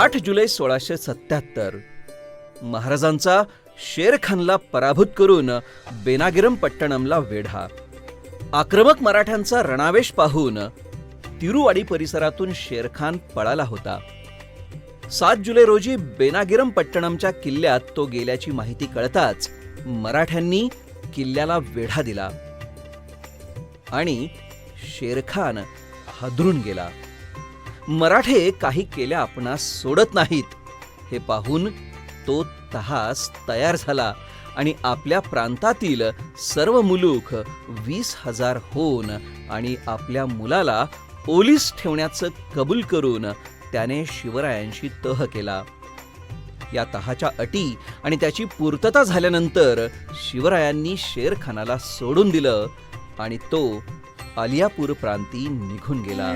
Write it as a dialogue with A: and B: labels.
A: आठ जुलै सोळाशे सत्याहत्तर महाराजांचा शेरखानला पराभूत करून बेनागिरम पट्टणमला वेढा. आक्रमक मराठ्यांचा रणावेश पाहून तिरुवाडी परिसरातून शेरखान पळाला होता. सात जुलै रोजी बेनागिरम पट्टणमच्या किल्ल्यात तो गेल्याची माहिती कळताच मराठ्यांनी किल्ल्याला वेढा दिला. आणि शेरखान हादरून गेला. मराठे काही केल्या आपणास सोडत नाहीत. हे पाहून तो तहास तयार झाला आणि आपल्या प्रांतातील सर्व मुलूक वीस हजार होऊन आणि आपल्या मुलाला ओलीस ठेवण्याचं कबूल करून त्याने शिवरायांशी तह केला. या तहाच्या अटी आणि त्याची पूर्तता झाल्यानंतर शिवरायांनी शेरखानाला सोडून दिलं आणि तो आलियापूर प्रांती निघून गेला.